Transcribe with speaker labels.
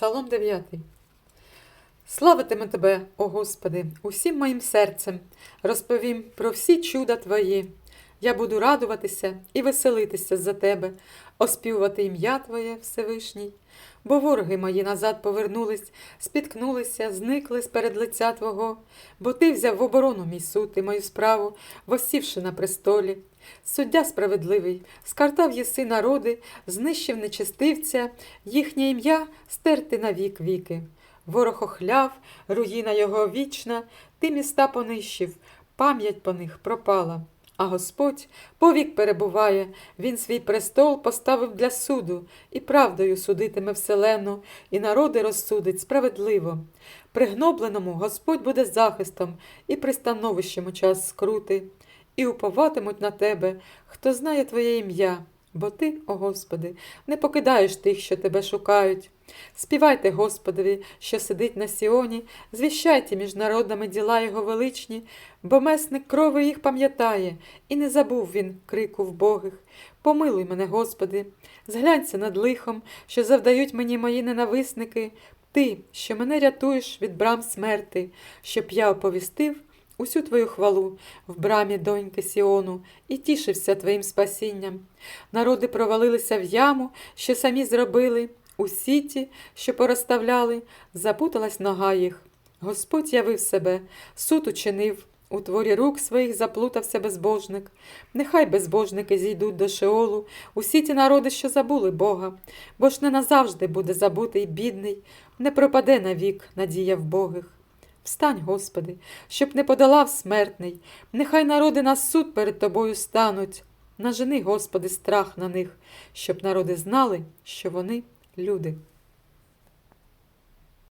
Speaker 1: Псалом 9. Славитиму Тебе, о Господи, усім моїм серцем, розповім про всі чуда Твої. Я буду радуватися і веселитися за Тебе, оспівувати ім'я Твоє Всевишній. Бо вороги мої назад повернулись, спіткнулися, зникли з перед лиця Твого, бо Ти взяв в оборону мій суд і мою справу, восівши на престолі. Суддя справедливий, скартав єси народи, знищив нечестивця, їхнє ім'я стерти на вік віки. Ворог охляв, руїна його вічна, ти міста понищив, пам'ять по них пропала. А Господь повік перебуває, Він свій престол поставив для суду, і правдою судитиме вселену, і народи розсудить справедливо. Пригнобленому Господь буде захистом і пристановищем у час скрути, і уповатимуть на тебе, хто знає твоє ім'я, бо ти, о Господи, не покидаєш тих, що тебе шукають. Співайте Господові, що сидить на Сіоні, звіщайте між народами діла його величні, бо месник крови їх пам'ятає, і не забув він крику вбогих. Помилуй мене, Господи, зглянься над лихом, що завдають мені мої ненависники, ти, що мене рятуєш від брам смерти, щоб я оповістив усю твою хвалу в брамі доньки Сіону і тішився твоїм спасінням. Народи провалилися в яму, що самі зробили, у сіті, що порозставляли, запуталась нога їх. Господь явив себе, суд учинив, у творі рук своїх заплутався безбожник. Нехай безбожники зійдуть до Шеолу, усі ті народи, що забули Бога, бо ж не назавжди буде забутий бідний, не пропаде навік надія в Богих. Встань, Господи, щоб не подолав смертний, нехай народи на суд перед тобою стануть. Нажени, Господи, страх на них, щоб народи знали, що вони люди.